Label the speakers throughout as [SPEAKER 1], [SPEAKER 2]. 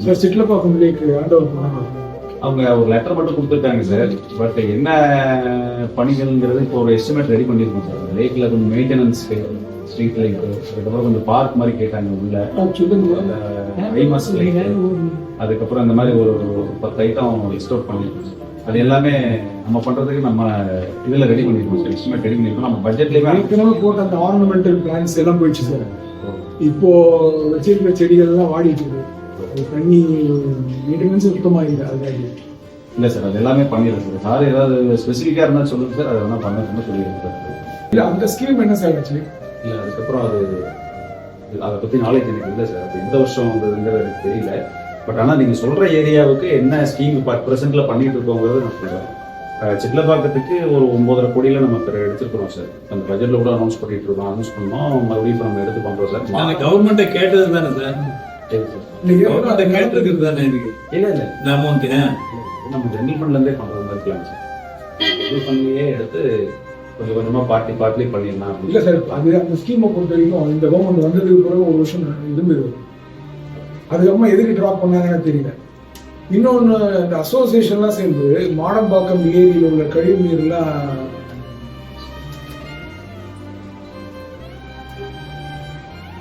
[SPEAKER 1] Sir Chitlapakkam lake hand over பண்ணாங்க
[SPEAKER 2] அவங்க ஒரு லெட்டர் மட்டும் கொடுத்துருக்காங்க சார் பட் என்ன பணிகள்ங்கிறது இப்போ ஒரு எஸ்டிமேட் ரெடி பண்ணியிருக்கோம் சார் லேக்ல கொஞ்சம் மெயின்டெனன்ஸ் ஸ்ட்ரீட் லைட் அதுக்கப்புறம் கொஞ்சம் பார்க் மாதிரி கேட்டாங்க உள்ள.
[SPEAKER 1] சொல்லுங்க.
[SPEAKER 2] ஐமாஸ் லைட் அதுக்கப்புறம் இந்த மாதிரி ஒரு பத்து ஐட்டம் லிஸ்ட் அவுட் பண்ணிருக்கோம் சார். அது எல்லாமே நம்ம பண்றதுக்கு நம்ம இதுல ரெடி பண்ணிருக்கோம் சார் எஸ்டிமேட் ரெடி பண்ணிருக்கோம் நம்ம பட்ஜெட்லயுமே
[SPEAKER 1] ஏற்கனவே போட்ட அந்த ஆர்னமெண்டல் பிளான்ஸ் எல்லாம் போயிடுச்சு சார் இப்போ வச்சிருக்கிற செடிகள் எல்லாம் வாடிட்டு இருக்கு. தண்ணி மெயின்டெனன்ஸ் சுத்தமா இல்லை அதுக்காக
[SPEAKER 2] இல்ல. சார் அது எல்லாமே பண்ணிடுறோம் சார். சார் ஏதாவது ஸ்பெசிஃபிக்கா இருந்தா சொல்லுங்க சார். அதை வேணா பண்ண சொல்லிடுறேன் சார்.
[SPEAKER 1] இல்ல அந்த ஸ்கீம் என்ன சார் ஆக்சுவலி
[SPEAKER 2] இல்ல அதுக்கப்புறம் அது அதை பத்தி நாலேஜ் எனக்கு இல்லை சார். அது எந்த வருஷம் வந்ததுங்கிறது எனக்கு தெரியல. பட் ஆனா நீங்க சொல்ற ஏரியாவுக்கு என்ன ஸ்கீம் பட் பிரசன்ட்ல பண்ணிட்டு இருக்கோங்கிறது நான் சொல்றேன். அஹ் சிட்லப்பாக்கத்துக்கு ஒரு ஒன்பதரை கோடியில நம்ம இப்ப எடுத்துருக்கிறோம் சார். அந்த பட்ஜெட்ல கூட அனௌன்ஸ் பண்ணிட்டு இருக்கோம். அனௌன்ஸ் பண்ணோம். மறுபடியும் இப்ப நம்ம எடுத்து பண்றோம் சார்.
[SPEAKER 3] கவர்மெண்ட்டை கேட்டது தானே சார். கவர்மெண்ட்டை கேட்டிருக்கிறது தானே இதுக்கு
[SPEAKER 2] இல்ல இல்ல.
[SPEAKER 3] இந்த
[SPEAKER 2] நம்ம ஜென்ரல் ஃபண்ட்ல இருந்தே பண்ற மாதிரி பிளான் சார். ஜென்ரல் ஃபண்ட்லயே எடுத்து கொஞ்சம் கொஞ்சமா பார்ட்டி பார்ட்லி பண்ணிடலாம்.
[SPEAKER 1] இல்ல சார் அது அந்த ஸ்கீமை பொறுத்த வரைக்கும் இந்த கவர்மெண்ட் வந்ததுக்கு பிறகு ஒரு வருஷம் இருந்தது. அதுக்கப்புறமா எதுக்கு ட்ராப் பண்ணாங்கன்னு தெரியல. இன்னொன்று இந்த அசோசியேஷன்லாம் சேர்ந்து மாடம்பாக்கம் ஏரியில் உள்ள கழிவு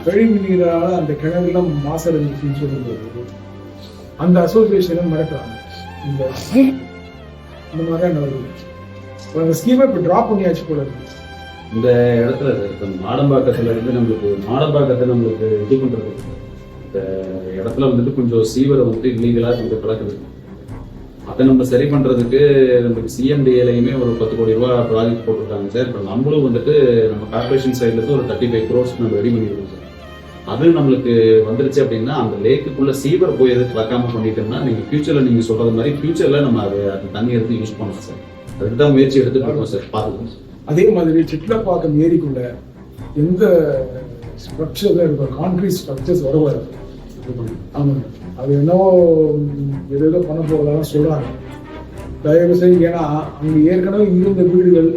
[SPEAKER 1] கழிவு நீரால் அந்த கிணறுலாம் மாசடைஞ்சிச்சுன்னு சொல்லும்போது அந்த அசோசியேஷனை மிரட்டுறாங்க இந்த இந்த மாதிரி தான் நடந்துச்சு அந்த ஸ்கீமை இப்போ ட்ராப் பண்ணியாச்சு போல இருக்கு.
[SPEAKER 2] இந்த இடத்துல மாடம்பாக்கத்துல இருந்து நம்மளுக்கு மாடம்பாக்கத்தை நம்மளுக்கு இது பண்றது இந்த இடத்துல வந்துட்டு கொஞ்சம் சீவரை வந்துட்டு இல்லீகலா கொஞ்சம் கலக்குது. அதை நம்ம சரி பண்ணுறதுக்கு நம்மளுக்கு சிஎம்டிஏலையுமே ஒரு பத்து கோடி ரூபா ப்ராஜெக்ட் போட்டிருக்காங்க சார். இப்போ நம்மளும் வந்துட்டு நம்ம கார்பரேஷன் சைட்லேருந்து ஒரு தேர்ட்டி ஃபைவ் க்ரோர்ஸ் நம்ம ரெடி பண்ணியிருக்கோம் சார். அது நம்மளுக்கு வந்துருச்சு அப்படின்னா அந்த லேக்குக்குள்ளே சீவர் போய் எது கலக்காமல் பண்ணிட்டோம்னா நீங்கள் ஃபியூச்சரில் நீங்கள் சொல்கிறது மாதிரி ஃபியூச்சரில் நம்ம அது அந்த தண்ணி எடுத்து யூஸ் பண்ணலாம் சார். அதுக்கு தான் முயற்சி எடுத்து பார்க்கணும் சார். பார்க்கணும்
[SPEAKER 1] அதே மாதிரி சிட்லப்பாக்கம் ஏரிக்குள்ள எந்த ஸ்ட்ரக்சர் கான்கிரீட் ஸ்ட்ரக்சர்ஸ் வரக்கூடாது ஆமாங்க. அது என்னவோ ம், ஏதோ ஏதோ பண்ண போவதாக சொல்றாங்க. தயவு செய்து ஏன்னா அங்க ஏற்கனவே இருந்த வீடுகள்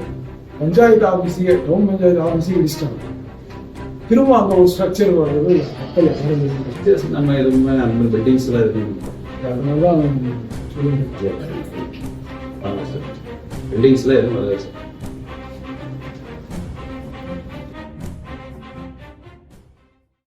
[SPEAKER 1] பஞ்சாயத்து ஆஃபீஸையே டவுன் பஞ்சாயத்து ஆஃபீஸையே இடிச்சிட்டாங்க திரும்ப அங்க ஒரு ஸ்ட்ரக்சர் வர்றது மக்கள் யாரும்
[SPEAKER 2] நம்ம எதுவுமே அந்த பில்டிங்ஸ்லாம் எதுவும்
[SPEAKER 1] அதனால தான் சொல்லுங்க.
[SPEAKER 2] பில்டிங்ஸ்லாம் எதுவும் வராது சார்